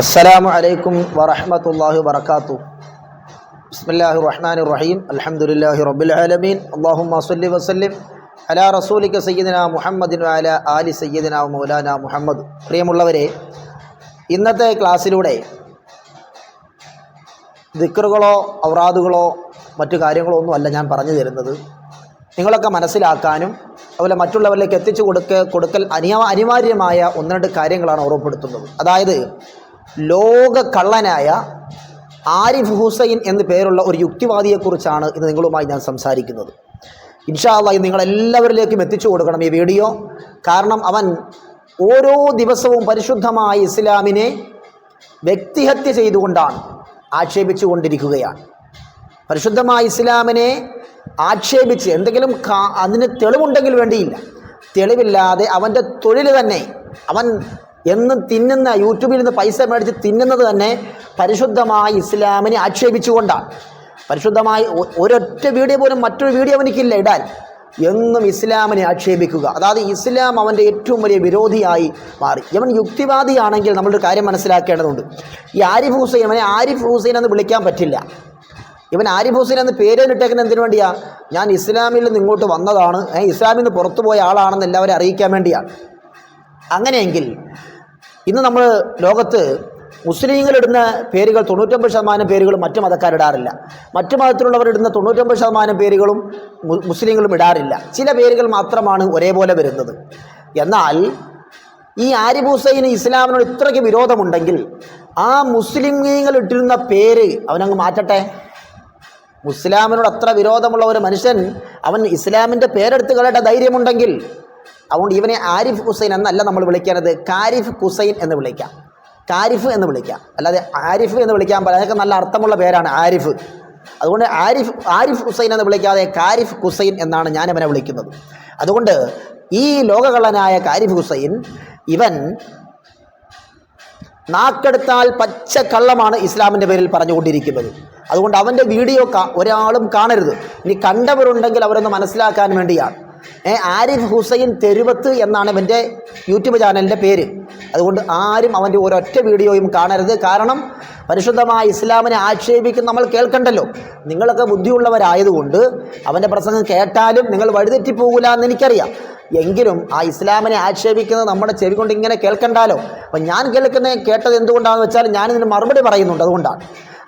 അസ്സലാമു അലൈക്കും വറഹമത്തല്ലാഹി വബർക്കാത്തു ബിസ്മില്ലാഹി റഹ്മാൻ റഹീം അലഹമുല്ലാഹി റബ്ബിൽ ആലമീൻ. അള്ളാഹുമ്മ സല്ലി വസല്ലിം. അലാ റസൂലിക്ക സയ്യിദിന മുഹമ്മദിൻ അല ആലി സയ്യിദിന മൗലാന മുഹമ്മദ്. പ്രിയമുള്ളവരെ ഇന്നത്തെ ക്ലാസ്സിലൂടെ ദിക്കറുകളോ ഔറാദുകളോ മറ്റു കാര്യങ്ങളോ ഒന്നും അല്ല ഞാൻ പറഞ്ഞു തരുന്നത്. നിങ്ങളൊക്കെ മനസ്സിലാക്കാനും അതുപോലെ മറ്റുള്ളവരിലേക്ക് എത്തിച്ചു കൊടുക്ക കൊടുക്കൽ അനിയ അനിവാര്യമായ ഒന്ന് രണ്ട് കാര്യങ്ങളാണ് ഓർമ്മപ്പെടുത്തുന്നത്. അതായത് ലോക കള്ളനായ ആരിഫ് ഹുസൈൻ എന്ന് പേരുള്ള ഒരു യുക്തിവാദിയെക്കുറിച്ചാണ് ഇന്ന് നിങ്ങളുമായി ഞാൻ സംസാരിക്കുന്നത്. ഇൻഷാ അള്ളാഹ് ഇത് നിങ്ങളെല്ലാവരിലേക്കും എത്തിച്ചു കൊടുക്കണം ഈ വീഡിയോ. കാരണം അവൻ ഓരോ ദിവസവും പരിശുദ്ധമായ ഇസ്ലാമിനെ വ്യക്തിഹത്യ ചെയ്തുകൊണ്ടാണ് ആക്ഷേപിച്ചു കൊണ്ടിരിക്കുകയാണ് പരിശുദ്ധമായ ഇസ്ലാമിനെ ആക്ഷേപിച്ച് എന്തെങ്കിലും അതിന് തെളിവുണ്ടെങ്കിൽ വേണ്ടിയില്ല. തെളിവില്ലാതെ അവന്റെ തൊഴിൽ തന്നെ അവൻ എന്നും തിന്നുന്ന യൂട്യൂബിൽ നിന്ന് പൈസ മേടിച്ച് തിന്നുന്നത് തന്നെ പരിശുദ്ധമായ ഇസ്ലാമിനെ ആക്ഷേപിച്ചുകൊണ്ടാണ്. പരിശുദ്ധമായി ഒരൊറ്റ വീഡിയോ പോലും മറ്റൊരു വീഡിയോ അവനിക്കില്ല ഇടാൻ. എന്നും ഇസ്ലാമിനെ ആക്ഷേപിക്കുക. അതായത് ഇസ്ലാം അവന്റെ ഏറ്റവും വലിയ വിരോധിയായി മാറി. ഇവൻ യുക്തിവാദിയാണെങ്കിൽ നമ്മളൊരു കാര്യം മനസ്സിലാക്കേണ്ടതുണ്ട്. ഈ ആരിഫ് ഹുസൈൻ അവനെ ആരിഫ് ഹുസൈൻ എന്ന് വിളിക്കാൻ പറ്റില്ല. ഇവൻ ആരിഫ് ഹുസൈൻ എന്ന് പേര് ഇട്ടേക്കുന്നത് എന്തിനു വേണ്ടിയാ? ഞാൻ ഇസ്ലാമിൽ നിന്ന് ഇങ്ങോട്ട് വന്നതാണ്. ഇസ്ലാമിൽ നിന്ന് പുറത്തു പോയ ആളാണെന്ന് എല്ലാവരും അറിയിക്കാൻ വേണ്ടിയാണ് അങ്ങനെയെങ്കിൽ ഇന്ന് നമ്മൾ ലോകത്ത് മുസ്ലിങ്ങളിടുന്ന പേരുകൾ തൊണ്ണൂറ്റൊമ്പത് ശതമാനം പേരുകളും മറ്റു മതക്കാരിടാറില്ല മറ്റു മതത്തിലുള്ളവർ ഇടുന്ന തൊണ്ണൂറ്റൊമ്പത് ശതമാനം പേരുകളും മുസ്ലിങ്ങളും ഇടാറില്ല. ചില പേരുകൾ മാത്രമാണ് ഒരേപോലെ വരുന്നത്. എന്നാൽ ഈ ആരിബൂസൈന് ഇസ്ലാമിനോട് ഇത്രയ്ക്ക് വിരോധമുണ്ടെങ്കിൽ ആ മുസ്ലിങ്ങൾ ഇട്ടിരുന്ന പേര് അവനങ്ങ് മാറ്റട്ടെ. മുസ്ലാമിനോട് അത്ര വിരോധമുള്ള ഒരു മനുഷ്യൻ അവൻ ഇസ്ലാമിന്റെ പേരെടുത്ത് കളയേണ്ട ധൈര്യമുണ്ടെങ്കിൽ അതുകൊണ്ട് ഇവനെ ആരിഫ് ഹുസൈൻ എന്നല്ല നമ്മൾ വിളിക്കുന്നത് കാരിഫ് ഹുസൈൻ എന്ന് വിളിക്കാം. കാരിഫ് എന്ന് വിളിക്കാം. അല്ലാതെ ആരിഫ് എന്ന് വിളിക്കാൻ പറയാം അതൊക്കെ നല്ല അർത്ഥമുള്ള പേരാണ് ആരിഫ്. അതുകൊണ്ട് ആരിഫ് ആരിഫ് ഹുസൈൻ എന്ന് വിളിക്കാതെ കാരിഫ് ഹുസൈൻ എന്നാണ് ഞാൻ ഇവനെ വിളിക്കുന്നത്. അതുകൊണ്ട് ഈ ലോകകള്ളനായ കാരിഫ് ഹുസൈൻ ഇവൻ നാക്കെടുത്താൽ പച്ച കള്ളമാണ് ഇസ്ലാമിന്റെ പേരിൽ പറഞ്ഞുകൊണ്ടിരിക്കുന്നത്. അതുകൊണ്ട് അവന്റെ വീഡിയോ ഒരാളും കാണരുത്. ഇനി കണ്ടവരുണ്ടെങ്കിൽ അവരൊന്ന് മനസ്സിലാക്കാൻ വേണ്ടിയാണ്. ആരിഫ് ഹുസൈൻ തെരുവത്ത് എന്നാണ് ഇവന്റെ യൂട്യൂബ് ചാനലിന്റെ പേര്. അതുകൊണ്ട് ആരും അവന്റെ ഒരൊറ്റ വീഡിയോയും കാണരുത്. കാരണം പരിശുദ്ധമായ ഇസ്ലാമിനെ ആക്ഷേപിക്കുന്ന നമ്മൾ കേൾക്കണ്ടല്ലോ. നിങ്ങളൊക്കെ ബുദ്ധിയുള്ളവരായതുകൊണ്ട് അവന്റെ പ്രസംഗം കേട്ടാലും നിങ്ങൾ വഴിതെറ്റിപ്പോകില്ല എന്ന് എനിക്കറിയാം എങ്കിലും ആ ഇസ്ലാമിനെ ആക്ഷേപിക്കുന്നത് നമ്മുടെ ചെവി കൊണ്ട് ഇങ്ങനെ കേൾക്കണ്ടാലോ? അപ്പം ഞാൻ കേൾക്കുന്ന കേട്ടത് എന്തുകൊണ്ടാണെന്ന് വെച്ചാൽ ഞാനിതിന് മറുപടി പറയുന്നുണ്ട്. അതുകൊണ്ടാണ്.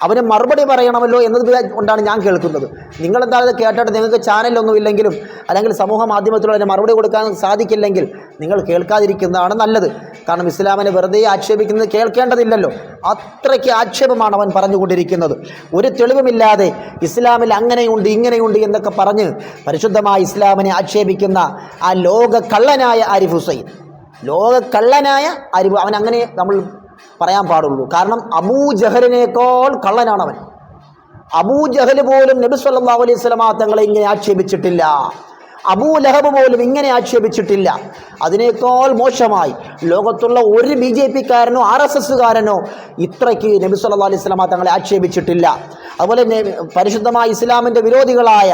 അവന് മറുപടി പറയണമല്ലോ എന്നത് കൊണ്ടാണ് ഞാൻ കേൾക്കുന്നത്. നിങ്ങളെന്താ ഇത് കേട്ടിട്ട് നിങ്ങൾക്ക് ചാനലൊന്നും ഇല്ലെങ്കിലും അല്ലെങ്കിൽ സമൂഹ മാധ്യമത്തിലൂടെ അതിന് മറുപടി കൊടുക്കാൻ സാധിക്കില്ലെങ്കിൽ നിങ്ങൾ കേൾക്കാതിരിക്കുന്നതാണ് നല്ലത്. കാരണം ഇസ്ലാമിനെ വെറുതെ ആക്ഷേപിക്കുന്നത് കേൾക്കേണ്ടതില്ലല്ലോ. അത്രയ്ക്ക് ആക്ഷേപമാണ് അവൻ പറഞ്ഞുകൊണ്ടിരിക്കുന്നത്. ഒരു തെളിവുമില്ലാതെ ഇസ്ലാമിൽ അങ്ങനെയുണ്ട് ഇങ്ങനെയുണ്ട് എന്നൊക്കെ പറഞ്ഞ് പരിശുദ്ധമായ ഇസ്ലാമിനെ ആക്ഷേപിക്കുന്ന ആ ലോക കള്ളനായ ആരിഫ് ഹുസൈൻ. ലോക കള്ളനായ ആരിഫ് അവൻ അങ്ങനെ നമ്മൾ പറയാൻ പാടുള്ളൂ. കാരണം അബൂ ജഹലിനേക്കാൾ കള്ളനാണ് അവൻ അബൂ ജഹൽ പോലും നബി സല്ലാ അലൈഹി സ്വലമാ തങ്ങളെ ഇങ്ങനെ ആക്ഷേപിച്ചിട്ടില്ല. അബൂ ലഹബ് പോലും ഇങ്ങനെ ആക്ഷേപിച്ചിട്ടില്ല. അതിനേക്കാൾ മോശമായി ലോകത്തുള്ള ഒരു ബി ജെ പിക്കാരനോ ആർ എസ് എസ്സുകാരനോ ഇത്രയ്ക്ക് നബി സല്ലാ അലൈഹി സ്വലമാ തങ്ങളെ ആക്ഷേപിച്ചിട്ടില്ല. അതുപോലെ പരിശുദ്ധമായ ഇസ്ലാമിന്റെ വിരോധികളായ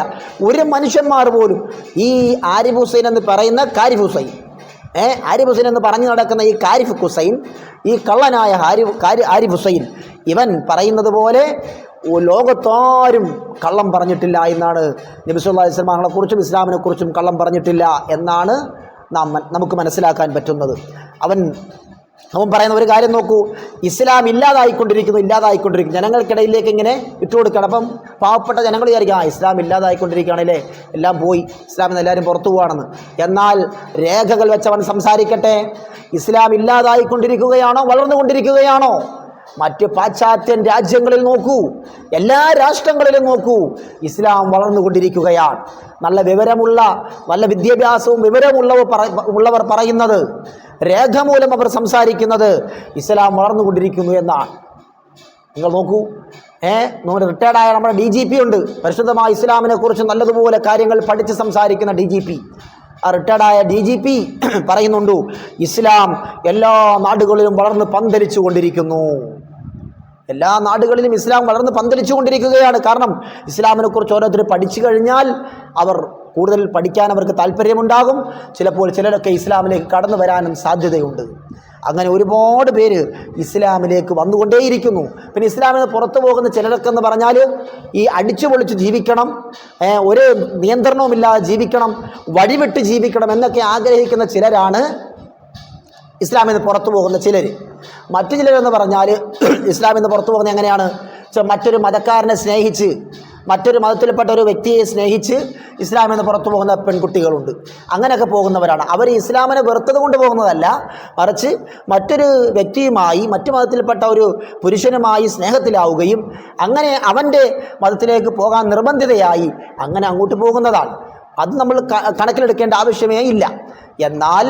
ഒരു മനുഷ്യന്മാർ പോലും ഈ ആരിഫ് ഹുസൈൻ എന്ന് പറയുന്ന കാരിഫ് ഹുസൈൻ ഏ? ആരിഫ് ഹുസൈൻ എന്ന് പറഞ്ഞു നടക്കുന്ന ഈ കാരിഫ് ഹുസൈൻ ഈ കള്ളനായ ഹാരി കാരി ആരിഫ് ഹുസൈൻ ഇവൻ പറയുന്നത് പോലെ ലോകത്താരും കള്ളം പറഞ്ഞിട്ടില്ല എന്നാണ് നബിസുല്ലാ ഇസ്ലാമിനെ കുറിച്ചും കള്ളം പറഞ്ഞിട്ടില്ല എന്നാണ് നാം നമുക്ക് മനസ്സിലാക്കാൻ പറ്റുന്നത്. അവൻ അവൻ പറയുന്ന ഒരു കാര്യം നോക്കൂ. ഇസ്ലാം ഇല്ലാതായിക്കൊണ്ടിരിക്കുന്നു ഇല്ലാതായിക്കൊണ്ടിരിക്കുന്നു. ജനങ്ങൾക്കിടയിലേക്ക് ഇങ്ങനെ ഇട്ടുകൊടുക്കണം അപ്പം പാവപ്പെട്ട ജനങ്ങൾ വിചാരിക്കും ആ ഇസ്ലാം ഇല്ലാതായിക്കൊണ്ടിരിക്കുകയാണല്ലേ എല്ലാം പോയി. ഇസ്ലാമിൽ എല്ലാവരും പുറത്തു പോവാണെന്ന്. എന്നാൽ രേഖകൾ വെച്ചവൻ സംസാരിക്കട്ടെ. ഇസ്ലാം ഇല്ലാതായിക്കൊണ്ടിരിക്കുകയാണോ വളർന്നുകൊണ്ടിരിക്കുകയാണോ? മറ്റ് പാശ്ചാത്യൻ രാജ്യങ്ങളിൽ നോക്കൂ. എല്ലാ രാഷ്ട്രങ്ങളിലും നോക്കൂ. ഇസ്ലാം വളർന്നുകൊണ്ടിരിക്കുകയാണ്. നല്ല വിവരമുള്ള നല്ല വിദ്യാഭ്യാസവും വിവരമുള്ളവർ ഉള്ളവർ പറയുന്നത് രേഖമൂലം അവർ സംസാരിക്കുന്നത് ഇസ്ലാം വളർന്നുകൊണ്ടിരിക്കുന്നു എന്നാണ്. നിങ്ങൾ നോക്കൂ. ഏ? നമ്മുടെ റിട്ടയർഡായ നമ്മുടെ ഡി ജി പി ഉണ്ട്. പരിശുദ്ധമായ ഇസ്ലാമിനെ കുറിച്ച് നല്ലതുപോലെ കാര്യങ്ങൾ പഠിച്ച് സംസാരിക്കുന്ന ഡി ജി പി. ആ റിട്ടയർഡായ ഡി ജി പി പറയുന്നുണ്ട് ഇസ്ലാം എല്ലാ നാടുകളിലും വളർന്ന് പന്തലിച്ചു കൊണ്ടിരിക്കുന്നു എല്ലാ നാടുകളിലും ഇസ്ലാം വളർന്ന് പന്തലിച്ചു കൊണ്ടിരിക്കുകയാണ് കാരണം ഇസ്ലാമിനെ കുറിച്ച് ഓരോരുത്തർ പഠിച്ചു കഴിഞ്ഞാൽ അവർ കൂടുതൽ പഠിക്കാൻ അവർക്ക് താല്പര്യമുണ്ടാകും. ചിലപ്പോൾ ചിലരൊക്കെ ഇസ്ലാമിലേക്ക് കടന്നു വരാനും സാധ്യതയുണ്ട്. അങ്ങനെ ഒരുപാട് പേര് ഇസ്ലാമിലേക്ക് വന്നുകൊണ്ടേയിരിക്കുന്നു. പിന്നെ ഇസ്ലാമിൽ നിന്ന് പുറത്തു പോകുന്ന ചിലരൊക്കെ എന്ന് പറഞ്ഞാൽ ഈ അടിച്ചു പൊളിച്ച് ജീവിക്കണം ഒരു നിയന്ത്രണവുമില്ലാതെ ജീവിക്കണം വഴിവിട്ട് ജീവിക്കണം എന്നൊക്കെ ആഗ്രഹിക്കുന്ന ചിലരാണ് ഇസ്ലാമിൽ നിന്ന് പുറത്തു പോകുന്ന ചിലർ മറ്റു ചിലരെന്ന് പറഞ്ഞാൽ ഇസ്ലാമിൽ നിന്ന് പുറത്തു പോകുന്നത് എങ്ങനെയാണ്? മറ്റൊരു മതക്കാരനെ സ്നേഹിച്ച് മറ്റൊരു മതത്തിൽപ്പെട്ട ഒരു വ്യക്തിയെ സ്നേഹിച്ച് ഇസ്ലാമിൽ നിന്ന് പുറത്തു പോകുന്ന പെൺകുട്ടികളുണ്ട്. അങ്ങനെയൊക്കെ പോകുന്നവരാണ്. അവർ ഇസ്ലാമിനെ വെറുത്തത് കൊണ്ട് പോകുന്നതല്ല. മറിച്ച് മറ്റൊരു വ്യക്തിയുമായി മറ്റു മതത്തിൽപ്പെട്ട ഒരു പുരുഷനുമായി സ്നേഹത്തിലാവുകയും അങ്ങനെ അവന്റെ മതത്തിലേക്ക് പോകാൻ നിർബന്ധിതയായി അങ്ങനെ അങ്ങോട്ട് പോകുന്നതാണ്. അത് നമ്മൾ കണക്കിലെടുക്കേണ്ട ആവശ്യമേ ഇല്ല. എന്നാൽ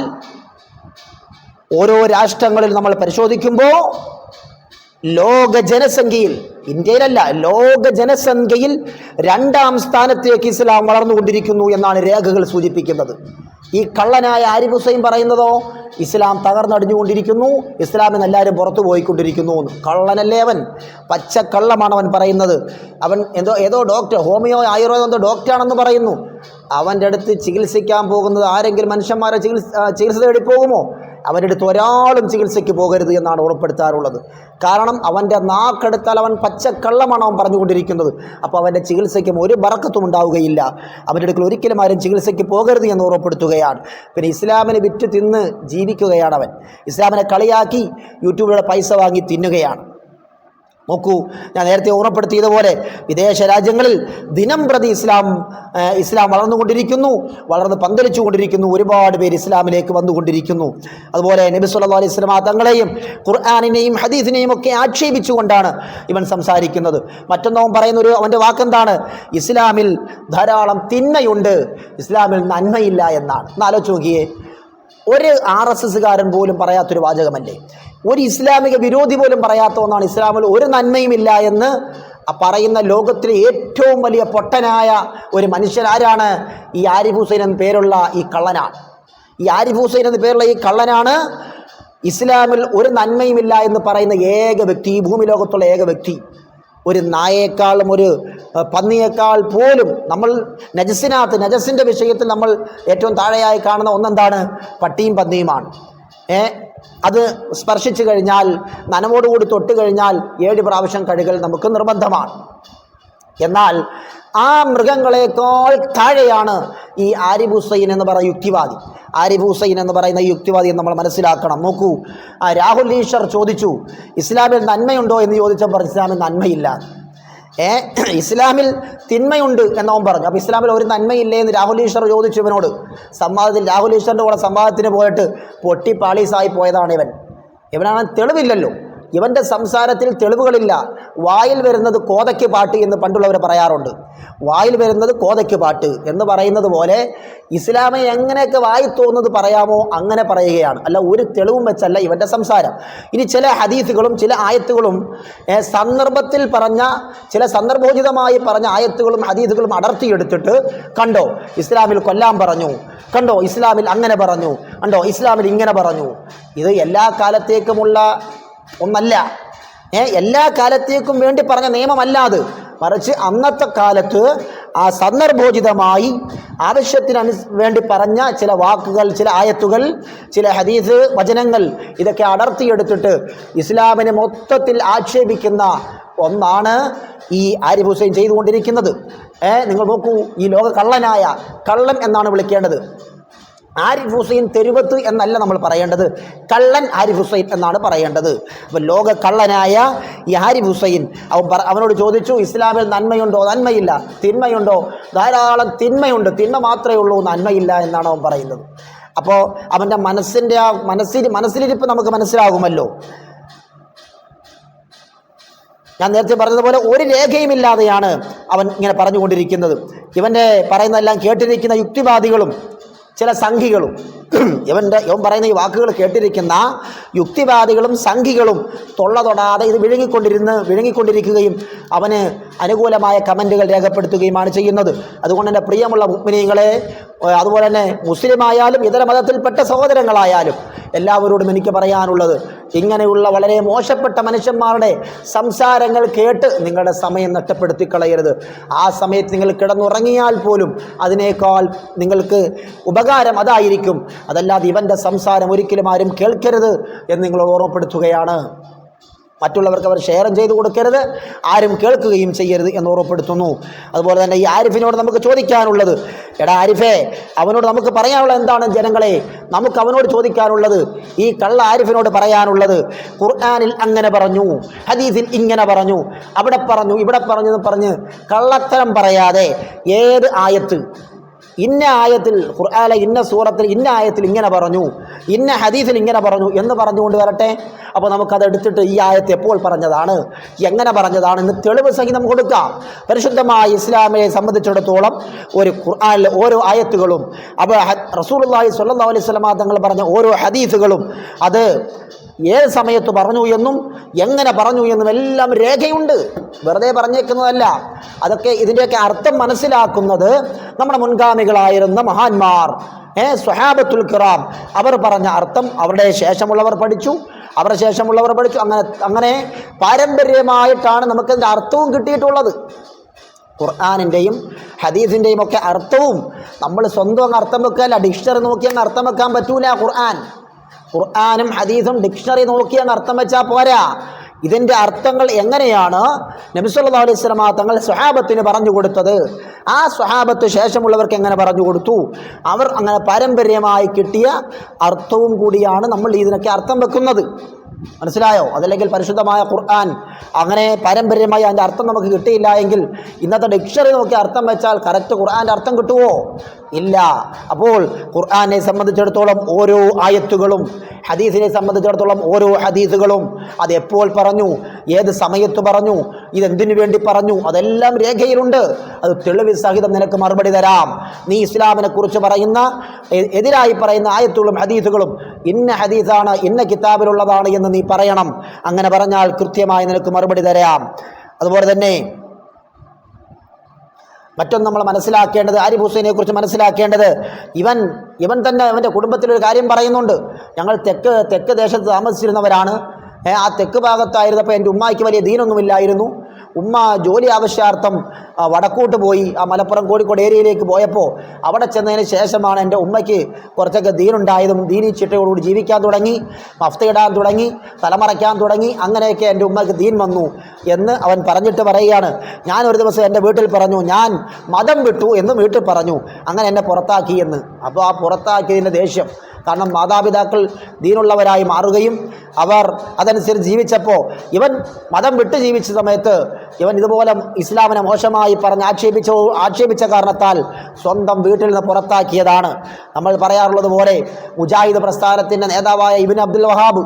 ഓരോ രാഷ്ട്രങ്ങളിൽ നമ്മൾ പരിശോധിക്കുമ്പോൾ ലോക ജനസംഖ്യയിൽ ഇന്ത്യയിലല്ല ലോക ജനസംഖ്യയിൽ രണ്ടാം സ്ഥാനത്തേക്ക് ഇസ്ലാം വളർന്നുകൊണ്ടിരിക്കുന്നു എന്നാണ് രേഖകൾ സൂചിപ്പിക്കുന്നത്. ഈ കള്ളനായ ആരിഫ് ഹുസൈൻ പറയുന്നതോ ഇസ്ലാം തകർന്നടിഞ്ഞുകൊണ്ടിരിക്കുന്നു ഇസ്ലാമിൽ നിന്ന് എല്ലാവരും പുറത്തു പോയിക്കൊണ്ടിരിക്കുന്നു എന്ന്. കള്ളനല്ലേ അവൻ? പച്ച കള്ളമാണ് അവൻ പറയുന്നത്. അവൻ എന്തോ ഏതോ ഡോക്ടർ ഹോമിയോ ആയുർവേദം എന്തോ ഡോക്ടറാണെന്ന് പറയുന്നു. അവന്റെ അടുത്ത് ചികിത്സിക്കാൻ പോകുന്നത് ആരെങ്കിലും മനുഷ്യന്മാരെ ചികിത്സ ചികിത്സ തേടി പോകുമോ? അവന്റെ അടുത്ത് ഒരാളും ചികിത്സയ്ക്ക് പോകരുത് എന്നാണ് ഉറപ്പെടുത്താറുള്ളത്. കാരണം അവന്റെ നാക്കെടുത്താൽ അവൻ പച്ചക്കള്ളമാണ് പറഞ്ഞുകൊണ്ടിരിക്കുന്നത്. അപ്പോൾ അവന്റെ ചികിത്സയ്ക്കും ഒരു ബറക്കത്തും ഉണ്ടാവുകയില്ല. അവന്റെ അടുക്കൽ ഒരിക്കലും ആരും ചികിത്സയ്ക്ക് പോകരുത് എന്ന് ഉറപ്പെടുത്തുകയാണ്. പിന്നെ ഇസ്ലാമിനെ വിറ്റ് തിന്ന് ജീവിക്കുകയാണ് അവൻ. ഇസ്ലാമിനെ കളിയാക്കി യൂട്യൂബിലൂടെ പൈസ വാങ്ങി തിന്നുകയാണ്. നോക്കൂ. ഞാൻ നേരത്തെ ഓർമ്മപ്പെടുത്തിയതുപോലെ വിദേശ രാജ്യങ്ങളിൽ ദിനം പ്രതി ഇസ്ലാം ഇസ്ലാം വളർന്നുകൊണ്ടിരിക്കുന്നു. വളർന്ന് പന്തലിച്ചു കൊണ്ടിരിക്കുന്നു ഒരുപാട് പേര് ഇസ്ലാമിലേക്ക് വന്നുകൊണ്ടിരിക്കുന്നു. അതുപോലെ നബി സല്ലല്ലാഹു അലൈഹി വസല്ലമ തങ്ങളെയും ഖുർആാനിനെയും ഹദീസിനെയും ഒക്കെ ആക്ഷേപിച്ചുകൊണ്ടാണ് ഇവൻ സംസാരിക്കുന്നത്. മറ്റൊന്നവൻ പറയുന്ന ഒരു അവന്റെ വാക്കെന്താണ്? ഇസ്ലാമിൽ ധാരാളം തിന്മയുണ്ട്. ഇസ്ലാമിൽ നന്മയില്ല എന്നാണ്. എന്നാലോചിച്ച് നോക്കിയേ. ഒരു ആർ എസ് എസ്സുകാരൻ പോലും പറയാത്തൊരു വാചകമല്ലേ? ഒരു ഇസ്ലാമിക വിരോധി പോലും പറയാത്ത ഒന്നാണ് ഇസ്ലാമിൽ ഒരു നന്മയുമില്ല എന്ന് പറയുന്ന ലോകത്തിലെ ഏറ്റവും വലിയ പൊട്ടനായ ഒരു മനുഷ്യൻ ആരാണ്? ഈ ആരിഫ് ഹുസൈൻ എന്ന പേരുള്ള ഈ കള്ളനാണ്. ഈ ആരിഫ് ഹുസൈൻ എന്ന പേരുള്ള ഈ കള്ളനാണ് ഇസ്ലാമിൽ ഒരു നന്മയുമില്ല എന്ന് പറയുന്ന ഏക വ്യക്തി ഈ ഭൂമി ലോകത്തുള്ള ഏക വ്യക്തി. ഒരു നായേക്കാളും ഒരു പന്നിയേക്കാൾ പോലും നമ്മൾ നജസിനകത്ത് നജസിന്റെ വിഷയത്തിൽ നമ്മൾ ഏറ്റവും താഴെയായി കാണുന്ന ഒന്നെന്താണ്? പട്ടിയും പന്നിയുമാണ്. ഏ അത് സ്പർശിച്ചു കഴിഞ്ഞാൽ നനവോടുകൂടി തൊട്ട് കഴിഞ്ഞാൽ ഏഴ് പ്രാവശ്യം കഴുകൽ നമുക്ക് നിർബന്ധമാണ്. എന്നാൽ ആ മൃഗങ്ങളെക്കാൾ താഴെയാണ് ഈ ആരിഫ് ഹുസൈൻ എന്ന് പറയുന്ന യുക്തിവാദി. ആരിഫ് ഹുസൈൻ എന്ന് പറയുന്ന യുക്തിവാദി നമ്മൾ മനസ്സിലാക്കണം. നോക്കൂ ആ രാഹുൽ ഈശ്വർ ചോദിച്ചു ഇസ്ലാമിൽ നന്മയുണ്ടോ? എന്ന് ചോദിച്ചപ്പോൾ ഇസ്ലാമിൽ നന്മയില്ല. ഏ ഇസ്ലാമിൽ തിന്മയുണ്ട് എന്നവൻ പറഞ്ഞു. അപ്പോൾ ഇസ്ലാമിൽ ഒരു നന്മയില്ലേ എന്ന് രാഹുൽ ഈശ്വർ ചോദിച്ചു ഇവനോട്. സംവാദത്തിൽ രാഹുൽ ഈശ്വറിന്റെ കൂടെ സംവാദത്തിന് പോയിട്ട് പൊട്ടി പാളീസായി പോയതാണ് ഇവൻ. ഇവനാണ് തെളിവില്ലല്ലോ. ഇവന്റെ സംസാരത്തിൽ തെളിവുകളില്ല. വായിൽ വരുന്നത് കോതയ്ക്ക് പാട്ട് എന്ന് പണ്ടുള്ളവർ പറയാറുണ്ട്. വായിൽ വരുന്നത് കോതയ്ക്ക് പാട്ട് എന്ന് പറയുന്നത് പോലെ ഇസ്ലാമെ എങ്ങനെയൊക്കെ വായി തോന്നുന്നത് പറയാമോ അങ്ങനെ പറയുകയാണ്. അല്ല ഒരു തെളിവും വെച്ചല്ല ഇവന്റെ സംസാരം. ഇനി ചില ഹദീസുകളും ചില ആയത്തുകളും സന്ദർഭത്തിൽ പറഞ്ഞ ചില സന്ദർഭോചിതമായി പറഞ്ഞ ആയത്തുകളും ഹദീസുകളും അടർത്തിയെടുത്തിട്ട് കണ്ടോ ഇസ്ലാമിൽ കൊല്ലാൻ പറഞ്ഞു. കണ്ടോ ഇസ്ലാമിൽ അങ്ങനെ പറഞ്ഞു. കണ്ടോ ഇസ്ലാമിൽ ഇങ്ങനെ പറഞ്ഞു. ഇത് എല്ലാ കാലത്തേക്കുമുള്ള ഒന്നല്ല. എല്ലാ കാലത്തേക്കും വേണ്ടി പറഞ്ഞ നിയമമല്ല അത് മറിച്ച് അന്നത്തെ കാലത്ത് ആ സന്ദർഭോചിതമായി ആവശ്യത്തിന് വേണ്ടി പറഞ്ഞ ചില വാക്കുകൾ ചില ആയത്തുകൾ ചില ഹദീസ് വചനങ്ങൾ ഇതൊക്കെ അടർത്തിയെടുത്തിട്ട് ഇസ്ലാമിനെ മൊത്തത്തിൽ ആക്ഷേപിക്കുന്ന ഒന്നാണ് ഈ ആരിഫ് ഹുസൈൻ ചെയ്തുകൊണ്ടിരിക്കുന്നത്. ഏ നിങ്ങൾ നോക്കൂ ഈ ലോക കള്ളനായ കള്ളൻ എന്നാണ് വിളിക്കേണ്ടത്. ആരിഫ് ഹുസൈൻ തെരുവത്ത് എന്നല്ല നമ്മൾ പറയേണ്ടത്. കള്ളൻ ആരിഫ് ഹുസൈൻ എന്നാണ് പറയേണ്ടത്. അപ്പം ലോക കള്ളനായ ഈ ആരിഫ് ഹുസൈൻ അവൻ അവനോട് ചോദിച്ചു ഇസ്ലാമിൽ നന്മയുണ്ടോ? നന്മയില്ല. തിന്മയുണ്ടോ? ധാരാളം തിന്മയുണ്ട്. തിന്മ മാത്രമേ ഉള്ളൂ നന്മയില്ല എന്നാണ് അവൻ പറയുന്നത്. അപ്പോൾ അവന്റെ മനസ്സിന്റെ ആ മനസ്സിൽ മനസ്സിലിരിപ്പ് നമുക്ക് മനസ്സിലാകുമല്ലോ. ഞാൻ നേരത്തെ പറഞ്ഞതുപോലെ ഒരു രേഖയുമില്ലാതെയാണ് അവൻ ഇങ്ങനെ പറഞ്ഞുകൊണ്ടിരിക്കുന്നത്. ഇവന്റെ പറയുന്നതെല്ലാം കേട്ടിരിക്കുന്ന യുക്തിവാദികളും ചില സംഘികളും. ഇവന്റെ ഇവൻ പറയുന്ന ഈ വാക്കുകൾ കേട്ടിരിക്കുന്ന യുക്തിവാദികളും സംഘികളും തൊള്ള തൊടാതെ ഇത് വിഴുങ്ങിക്കൊണ്ടിരുന്ന് വിഴുങ്ങിക്കൊണ്ടിരിക്കുകയും അവന് അനുകൂലമായ കമന്റുകൾ രേഖപ്പെടുത്തുകയുമാണ് ചെയ്യുന്നത്. അതുകൊണ്ട് തന്നെ പ്രിയമുള്ള മുഗ്മിനികളെ അതുപോലെ തന്നെ മുസ്ലിമായാലും ഇതര മതത്തിൽപ്പെട്ട സഹോദരങ്ങളായാലും എല്ലാവരോടും എനിക്ക് പറയാനുള്ളത് ഇങ്ങനെയുള്ള വളരെ മോശപ്പെട്ട മനുഷ്യന്മാരുടെ സംസാരങ്ങൾ കേട്ട് നിങ്ങളുടെ സമയം നഷ്ടപ്പെടുത്തി കളയരുത് ആ സമയത്ത് നിങ്ങൾ കിടന്നുറങ്ങിയാൽ പോലും അതിനേക്കാൾ നിങ്ങൾക്ക് ഉപകാരം അതായിരിക്കും. അതല്ലാതെ ഇവന്റെ സംസാരം ഒരിക്കലും ആരും കേൾക്കരുത് എന്ന് നിങ്ങൾ ഓർമ്മപ്പെടുത്തുകയാണ്. മറ്റുള്ളവർക്ക് അവർ ഷെയറും ചെയ്തു കൊടുക്കരുത്. ആരും കേൾക്കുകയും ചെയ്യരുത് എന്ന് ഉറപ്പെടുത്തുന്നു അതുപോലെ തന്നെ ഈ ആരിഫിനോട് നമുക്ക് ചോദിക്കാനുള്ളത് എടാ ആരിഫേ അവനോട് നമുക്ക് പറയാനുള്ളത് എന്താണ് ജനങ്ങളെ? നമുക്ക് അവനോട് ചോദിക്കാനുള്ളത് ഈ കള്ള ആരിഫിനോട് പറയാനുള്ളത് ഖുർആാനിൽ അങ്ങനെ പറഞ്ഞു ഹദീസിൽ ഇങ്ങനെ പറഞ്ഞു അവിടെ പറഞ്ഞു ഇവിടെ പറഞ്ഞു എന്ന് പറഞ്ഞ് കള്ളത്തരം പറയാതെ ഏത് ആയത്ത് ഇന്ന ആയത്തിൽ ഖുർആാലെ ഇന്ന സൂറത്തിൽ ഇന്ന ആയത്തിൽ ഇങ്ങനെ പറഞ്ഞു ഇന്ന ഹദീസിൽ ഇങ്ങനെ പറഞ്ഞു എന്ന് പറഞ്ഞുകൊണ്ട് വരട്ടെ. അപ്പോൾ നമുക്കത് എടുത്തിട്ട് ഈ ആയത്ത് എപ്പോൾ പറഞ്ഞതാണ് എങ്ങനെ പറഞ്ഞതാണ് എന്ന് തെളിവ് സഹിതം കൊടുക്കാം. പരിശുദ്ധമായ ഇസ്ലാമിനെ സംബന്ധിച്ചിടത്തോളം ഒരു ഖുർആാനിലെ ഓരോ ആയത്തുകളും അപ്പോൾ റസൂൽ അള്ളാഹി സ്വല്ലാ അലൈഹി സ്വലമാ തങ്ങൾ പറഞ്ഞ ഓരോ ഹദീസുകളും അത് ഏത് സമയത്ത് പറഞ്ഞു എന്നും എങ്ങനെ പറഞ്ഞു എന്നും എല്ലാം രേഖയുണ്ട്. വെറുതെ പറഞ്ഞേക്കുന്നതല്ല. അതൊക്കെ ഇതിന്റെയൊക്കെ അർത്ഥം മനസ്സിലാക്കുന്നത് നമ്മുടെ മുൻഗാമികളായിരുന്ന മഹാന്മാർ ഏ സ്വഹാബത്തുൽ കിറാം. അവർ പറഞ്ഞ അർത്ഥം അവരുടെ ശേഷമുള്ളവർ പഠിച്ചു. അവരുടെ ശേഷമുള്ളവർ പഠിച്ചു. അങ്ങനെ അങ്ങനെ പാരമ്പര്യമായിട്ടാണ് നമുക്കതിന്റെ അർത്ഥവും കിട്ടിയിട്ടുള്ളത്. ഖുർആാനിന്റെയും ഹദീസിന്റെയും ഒക്കെ അർത്ഥവും. നമ്മൾ സ്വന്തം അർത്ഥം അർത്ഥം വെക്കാല്ല ഡിക്ഷണറി നോക്കി അർത്ഥം വെക്കാൻ പറ്റൂല ഖുർആൻ. ഖുർആാനും ഹദീസും ഡിക്ഷണറി നോക്കി അർത്ഥം വെച്ചാൽ പോരാ. ഇതിന്റെ അർത്ഥങ്ങൾ എങ്ങനെയാണ്? നബിസ്വല്ലാ അലൈഹി സ്വലമ തങ്ങൾ സ്വഹാബത്തിന് പറഞ്ഞു കൊടുത്തത്. ആ സ്വഹാബത്ത് ശേഷമുള്ളവർക്ക് എങ്ങനെ പറഞ്ഞു കൊടുത്തു? അവർ അങ്ങനെ പാരമ്പര്യമായി കിട്ടിയ അർത്ഥവും കൂടിയാണ് നമ്മൾ ഇതിനൊക്കെ അർത്ഥം വെക്കുന്നത്. മനസ്സിലായോ? അതല്ലെങ്കിൽ പരിശുദ്ധമായ ഖുർആൻ. അങ്ങനെ പാരമ്പര്യമായി അതിന്റെ അർത്ഥം നമുക്ക് കിട്ടിയില്ല എങ്കിൽ ഇന്നത്തെ ഡിക്ഷണറി നോക്കി അർത്ഥം വെച്ചാൽ കറക്റ്റ് ഖുർആന്റെ അർത്ഥം കിട്ടുമോ ഇല്ല. അപ്പോൾ ഖുർആനെ സംബന്ധിച്ചിടത്തോളം ഓരോ ആയത്തുകളും ഹദീസിനെ സംബന്ധിച്ചിടത്തോളം ഓരോ ഹദീസുകളും അത് എപ്പോൾ പറഞ്ഞു? ഏത് സമയത്ത് പറഞ്ഞു? ഇതെന്തിനു വേണ്ടി പറഞ്ഞു? അതെല്ലാം രേഖയിലുണ്ട്. അത് തെളിവ് സഹിതം നിനക്ക് മറുപടി തരാം. നീ ഇസ്ലാമിനെ കുറിച്ച് പറയുന്ന എതിരായി പറയുന്ന ആയത്തുകളും ഹദീസുകളും ഇന്ന ഹദീസാണ് ഇന്ന കിതാബിലുള്ളതാണ് എന്ന് നീ പറയണം. അങ്ങനെ പറഞ്ഞാൽ കൃത്യമായി നിനക്ക് മറുപടി തരാം. അതുപോലെ തന്നെ മറ്റൊന്ന് നമ്മൾ മനസ്സിലാക്കേണ്ടത് ആരിഫ് ഹുസൈനെ കുറിച്ച് മനസ്സിലാക്കേണ്ടത് ഇവൻ ഇവൻ തന്നെ അവന്റെ കുടുംബത്തിലൊരു കാര്യം പറയുന്നുണ്ട്. ഞങ്ങൾ തെക്ക് തെക്ക് ദേശത്ത് താമസിച്ചിരുന്നവരാണ്. ആ തെക്ക് ഭാഗത്തായിരുന്നപ്പോൾ എന്റെ ഉമ്മായ്ക്ക് വലിയ ദീനൊന്നുമില്ലായിരുന്നു. ഉമ്മ ജോലി ആവശ്യാർത്ഥം വടക്കോട്ട് പോയി ആ മലപ്പുറം കോഴിക്കോട് ഏരിയയിലേക്ക് പോയപ്പോൾ അവിടെ ചെന്നതിന് ശേഷമാണ് എന്റെ ഉമ്മയ്ക്ക് കുറച്ചൊക്കെ ദീനുണ്ടായതും ദീനി ചിട്ടയോടുകൂടി ജീവിക്കാൻ തുടങ്ങി മഫ്തയിടാൻ തുടങ്ങി തലമറയ്ക്കാൻ തുടങ്ങി അങ്ങനെയൊക്കെ എന്റെ ഉമ്മയ്ക്ക് ദീൻ വന്നു എന്ന് അവൻ പറഞ്ഞിട്ട് പറയുകയാണ്. ഞാൻ ഒരു ദിവസം എന്റെ വീട്ടിൽ പറഞ്ഞു ഞാൻ മതം വിട്ടു എന്ന് വീട്ടിൽ പറഞ്ഞു. അങ്ങനെ എന്നെ പുറത്താക്കി എന്ന്. അപ്പോൾ ആ പുറത്താക്കിയതിന്റെ ദേഷ്യം കാരണം മാതാപിതാക്കൾ ദീനുള്ളവരായി മാറുകയും അവർ അതനുസരിച്ച് ജീവിച്ചപ്പോൾ ഇവൻ മതം വിട്ട് ജീവിച്ച സമയത്ത് ഇവൻ ഇതുപോലെ ഇസ്ലാമിനെ മോശമായി പറഞ്ഞ് ആക്ഷേപിച്ച ആക്ഷേപിച്ച കാരണത്താൽ സ്വന്തം വീട്ടിൽ നിന്ന് പുറത്താക്കിയതാണ്. നമ്മൾ പറയാറുള്ളത് പോലെ മുജാഹിദ് പ്രസ്ഥാനത്തിന്റെ നേതാവായ ഇബിൻ അബ്ദുൽ വഹാബ്.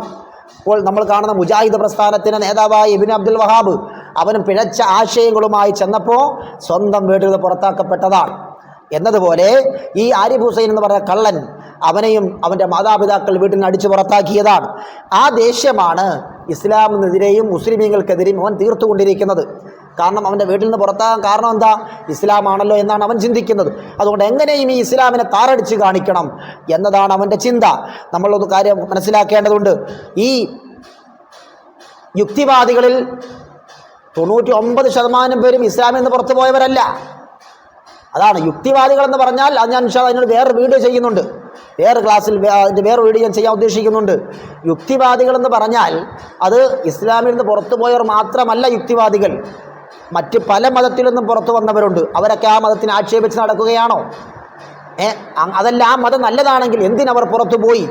ഇപ്പോൾ നമ്മൾ കാണുന്ന മുജാഹിദ് പ്രസ്ഥാനത്തിന്റെ നേതാവായ ഇബിൻ അബ്ദുൽ വഹാബ് അവനും പിഴച്ച ആശയങ്ങളുമായി ചെന്നപ്പോൾ സ്വന്തം വീട്ടിൽ നിന്ന് പുറത്താക്കപ്പെട്ടതാണ്. എന്നതുപോലെ ഈ ആരിഫ് ഹുസൈൻ എന്ന് പറഞ്ഞ കള്ളൻ അവനെയും അവന്റെ മാതാപിതാക്കൾ വീട്ടിൽ നിന്ന് അടിച്ചു പുറത്താക്കിയതാണ്. ആ ദേഷ്യമാണ് ഇസ്ലാമിനെതിരെയും മുസ്ലിമീങ്ങൾക്കെതിരെയും അവൻ തീർത്തുകൊണ്ടിരിക്കുന്നത്. കാരണം അവന്റെ വീട്ടിൽ നിന്ന് പുറത്താകാൻ കാരണം എന്താ? ഇസ്ലാമാണല്ലോ എന്നാണ് അവൻ ചിന്തിക്കുന്നത്. അതുകൊണ്ട് എങ്ങനെയും ഈ ഇസ്ലാമിനെ താറടിച്ച് കാണിക്കണം എന്നതാണ് അവന്റെ ചിന്ത. നമ്മളൊന്ന് കാര്യം മനസ്സിലാക്കേണ്ടതുണ്ട്. ഈ യുക്തിവാദികളിൽ തൊണ്ണൂറ്റി ഒമ്പത് ശതമാനം പേരും ഇസ്ലാമിൽ നിന്ന് പുറത്തു പോയവരല്ല അതാണ് യുക്തിവാദികൾ എന്ന് പറഞ്ഞാൽ അത് ഞാൻ ഇൻഷാ അതിനോട് വേറെ വീഡിയോ ചെയ്യുന്നുണ്ട്. വേറെ ക്ലാസ്സിൽ അതിന്റെ വേറെ വീഡിയോ ഞാൻ ചെയ്യാൻ ഉദ്ദേശിക്കുന്നുണ്ട്. യുക്തിവാദികൾ എന്ന് പറഞ്ഞാൽ അത് ഇസ്ലാമിൽ നിന്ന് പുറത്തു പോയവർ മാത്രമല്ല യുക്തിവാദികൾ. മറ്റ് പല മതത്തിൽ നിന്നും പുറത്തു വന്നവരുണ്ട്. അവരൊക്കെ ആ മതത്തിന് ആക്ഷേപിച്ച് നടക്കുകയാണോ? ഏ അതല്ല ആ മതം നല്ലതാണെങ്കിൽ എന്തിനവർ പുറത്തു പോയി?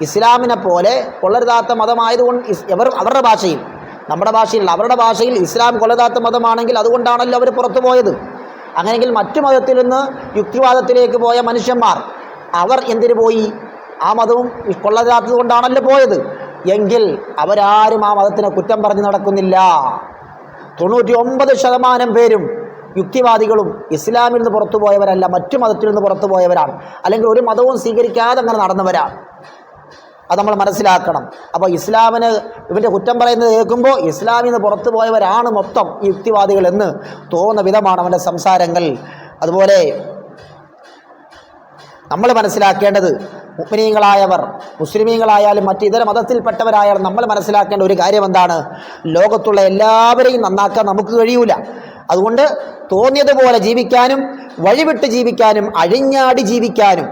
ഇസ്ലാമിനെ പോലെ കൊള്ളരുതാത്ത മതമായതുകൊണ്ട് അവർ അവരുടെ ഭാഷയിൽ നമ്മുടെ ഭാഷയിൽ അവരുടെ ഭാഷയിൽ ഇസ്ലാം കൊള്ളരുതാത്ത മതമാണെങ്കിൽ അതുകൊണ്ടാണല്ലോ അവർ പുറത്തു പോയത്. അങ്ങനെയെങ്കിൽ മറ്റു മതത്തിൽ നിന്ന് യുക്തിവാദത്തിലേക്ക് പോയ മനുഷ്യന്മാർ അവർ എന്തിനു പോയി? ആ മതവും കൊള്ളരാത്തത് കൊണ്ടാണല്ലോ പോയത്. എങ്കിൽ അവരാരും ആ മതത്തിനെ കുറ്റം പറഞ്ഞ് നടക്കുന്നില്ല. തൊണ്ണൂറ്റി ഒമ്പത് ശതമാനം പേരും യുക്തിവാദികളും ഇസ്ലാമിൽ നിന്ന് പുറത്തു പോയവരല്ല മറ്റു മതത്തിൽ നിന്ന് പുറത്തു പോയവരാണ് അല്ലെങ്കിൽ ഒരു മതവും സ്വീകരിക്കാതെ അങ്ങനെ നടന്നവരാണ്. അത് നമ്മൾ മനസ്സിലാക്കണം. അപ്പോൾ ഇസ്ലാമിന് ഇവന്റെ കുറ്റം പറയുന്നത് കേൾക്കുമ്പോൾ ഇസ്ലാമിൽ നിന്ന് പുറത്തു പോയവരാണ് മൊത്തം ഈ യുക്തിവാദികൾ എന്ന് തോന്നുന്ന വിധമാണ് അവന്റെ സംസാരങ്ങൾ. അതുപോലെ നമ്മൾ മനസ്സിലാക്കേണ്ടത് മുസ്ലിമീങ്ങളായവർ മുസ്ലിമീങ്ങളായാലും മറ്റ് ഇതര മതത്തിൽപ്പെട്ടവരായാലും നമ്മൾ മനസ്സിലാക്കേണ്ട ഒരു കാര്യം എന്താണ്? ലോകത്തുള്ള എല്ലാവരെയും നന്നാക്കാൻ നമുക്ക് കഴിയൂല. അതുകൊണ്ട് തോന്നിയതുപോലെ ജീവിക്കാനും വഴിവിട്ട് ജീവിക്കാനും അഴിഞ്ഞാടി ജീവിക്കാനും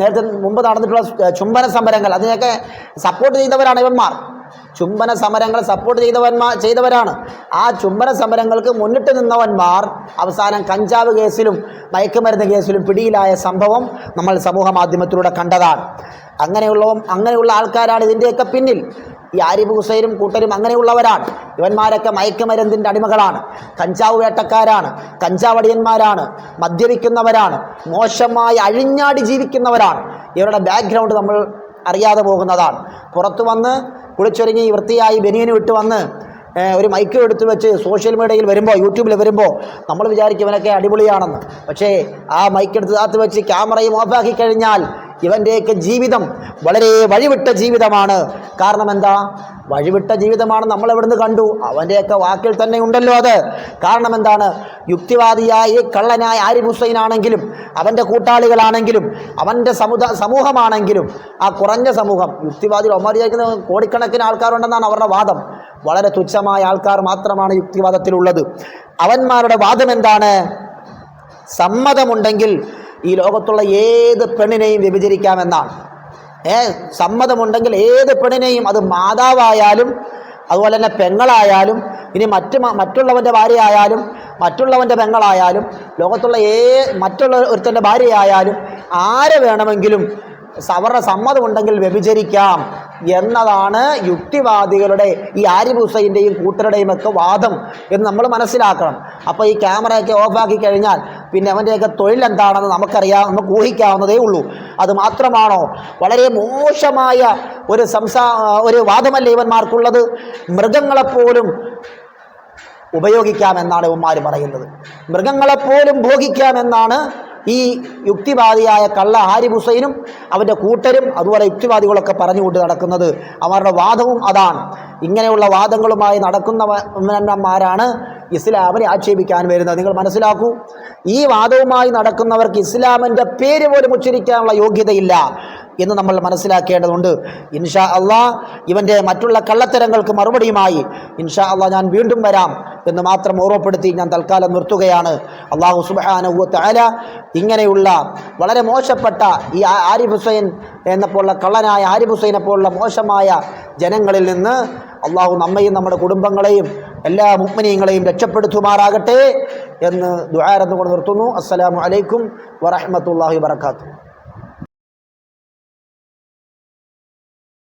നേരത്തെ മുമ്പ് നടന്നിട്ടുള്ള ചുംബന സമരങ്ങൾ. അതിനൊക്കെ സപ്പോർട്ട് ചെയ്തവരാണ് ഇവന്മാർ. ചുംബന സമരങ്ങൾ സപ്പോർട്ട് ചെയ്തവന്മാർ ചെയ്തവരാണ്. ആ ചുംബന സമരങ്ങൾക്ക് മുന്നിട്ട് നിന്നവന്മാർ അവസാനം കഞ്ചാവ് കേസിലും മയക്കുമരുന്ന് കേസിലും പിടിയിലായ സംഭവം നമ്മൾ സമൂഹ മാധ്യമത്തിലൂടെ കണ്ടതാണ്. അങ്ങനെയുള്ള അങ്ങനെയുള്ള ആൾക്കാരാണ് ഇതിന്റെയൊക്കെ പിന്നിൽ. ഈ ആരിഫ് ഹുസൈനും കൂട്ടരും അങ്ങനെയുള്ളവരാണ്. ഇവന്മാരൊക്കെ മയക്കുമരുന്നിന്റെ അടിമകളാണ്. കഞ്ചാവ് വേട്ടക്കാരാണ്. കഞ്ചാവടിയന്മാരാണ്. മദ്യപിക്കുന്നവരാണ്. മോശമായി അഴിഞ്ഞാടി ജീവിക്കുന്നവരാണ് ഇവരുടെ ബാക്ക്ഗ്രൗണ്ട് നമ്മൾ അറിയാതെ പോകുന്നതാണ്. പുറത്തു വന്ന് കുളിച്ചൊരുങ്ങി വൃത്തിയായി ബനിയന് വിട്ട് വന്ന് ഒരു മൈക്ക് എടുത്തു വെച്ച് സോഷ്യൽ മീഡിയയിൽ വരുമ്പോൾ യൂട്യൂബിൽ വരുമ്പോൾ നമ്മൾ വിചാരിക്കും ഇവനൊക്കെ അടിപൊളിയാണെന്ന്. പക്ഷേ ആ മൈക്ക് എടുത്ത് താത്ത് വെച്ച് ക്യാമറയും ഓഫാക്കി കഴിഞ്ഞാൽ ഇവന്റെയൊക്കെ ജീവിതം വളരെ വഴിവിട്ട ജീവിതമാണ്. കാരണം എന്താ? വഴിവിട്ട ജീവിതമാണ് നമ്മൾ എവിടുന്ന് കണ്ടു? അവന്റെയൊക്കെ വാക്കിൽ തന്നെ ഉണ്ടല്ലോ അത്. കാരണം എന്താണ്? യുക്തിവാദിയായ കള്ളനായ ആരി ഹുസൈൻ ആണെങ്കിലും അവന്റെ കൂട്ടാളികളാണെങ്കിലും അവന്റെ സമുദാ സമൂഹമാണെങ്കിലും ആ കുറഞ്ഞ സമൂഹം യുക്തിവാദികൾ ഒമാർ കോടിക്കണക്കിന് ആൾക്കാരുണ്ടെന്നാണ് അവരുടെ വാദം. വളരെ തുച്ഛമായ ആൾക്കാർ മാത്രമാണ് യുക്തിവാദത്തിലുള്ളത്. അവന്മാരുടെ വാദം എന്താണ്? സമ്മതമുണ്ടെങ്കിൽ ഈ ലോകത്തുള്ള ഏത് പെണ്ണിനെയും വ്യഭിചരിക്കാമെന്നാണ് ഏ സമ്മതമുണ്ടെങ്കിൽ ഏത് പെണ്ണിനെയും അത് മാതാവായാലും അതുപോലെ തന്നെ പെങ്ങളായാലും ഇനി മറ്റ് മറ്റുള്ളവന്റെ ഭാര്യയായാലും മറ്റുള്ളവന്റെ പെങ്ങളായാലും ലോകത്തുള്ള ഏ മറ്റുള്ള ഒരുത്തന്റെ ഭാര്യയായാലും ആരെ വേണമെങ്കിലും അവരുടെ സമ്മതമുണ്ടെങ്കിൽ വ്യഭിചരിക്കാം എന്നതാണ് യുക്തിവാദികളുടെ ഈ ആരിഫ് ഹുസൈന്റെയും കൂട്ടരുടെയും ഒക്കെ വാദം എന്ന് നമ്മൾ മനസ്സിലാക്കണം. അപ്പോൾ ഈ ക്യാമറയൊക്കെ ഓഫാക്കി കഴിഞ്ഞാൽ പിന്നെ അവന്റെയൊക്കെ തൊഴിൽ എന്താണെന്ന് നമുക്കറിയാം നമുക്ക് ഊഹിക്കാവുന്നതേ ഉള്ളൂ. അത് മാത്രമാണോ? വളരെ മോശമായ ഒരു സംസാ ഒരു വാദമല്ലേ ഇവന്മാർക്കുള്ളത്? മൃഗങ്ങളെപ്പോലും ഉപയോഗിക്കാമെന്നാണ് ഇവന്മാർ പറയുന്നത്. മൃഗങ്ങളെപ്പോലും ഭോഗിക്കാമെന്നാണ് ഈ യുക്തിവാദിയായ കള്ള ഹാരിഫ് ഹുസൈനും അവന്റെ കൂട്ടരും അതുപോലെ യുക്തിവാദികളൊക്കെ പറഞ്ഞുകൊണ്ട് നടക്കുന്നത്. അവരുടെ വാദവും അതാണ്. ഇങ്ങനെയുള്ള വാദങ്ങളുമായി നടക്കുന്നവന്മാരാണ് ഇസ്ലാമിനെ ആക്ഷേപിക്കാൻ വരുന്നത്. നിങ്ങൾ മനസ്സിലാക്കൂ ഈ വാദവുമായി നടക്കുന്നവർക്ക് ഇസ്ലാമിന്റെ പേര് പോലും ഉച്ചരിക്കാനുള്ള യോഗ്യതയില്ല. എന്ന് നമ്മൾ മനസ്സിലാക്കേണ്ടതുണ്ട്. ഇൻഷാ അള്ളാ ഇവന്റെ മറ്റുള്ള കള്ളത്തരങ്ങൾക്ക് മറുപടിയുമായി ഇൻഷാ അള്ളാ ഞാൻ വീണ്ടും വരാം എന്ന് മാത്രം ഓർമ്മപ്പെടുത്തി ഞാൻ തൽക്കാലം നിർത്തുകയാണ്. അള്ളാഹു സുബാനുവത്ത് അല ഇങ്ങനെയുള്ള വളരെ മോശപ്പെട്ട ഈ ആരിഫ് ഹുസൈൻ എന്നെപ്പോലുള്ള കള്ളനായ ആരിഫ് ഹുസൈനെ പോലുള്ള മോശമായ ജനങ്ങളിൽ നിന്ന് അള്ളാഹു നമ്മയും നമ്മുടെ കുടുംബങ്ങളെയും എല്ലാ മുഗ്മിനീങ്ങളെയും രക്ഷപ്പെടുത്തുമാറാകട്ടെ എന്ന് ദുആരെന്ന് കൊണ്ട് നിർത്തുന്നു. അസ്സലാമു അലൈക്കും വറഹ്മത്തുള്ളാഹി വബറകാതുഹു.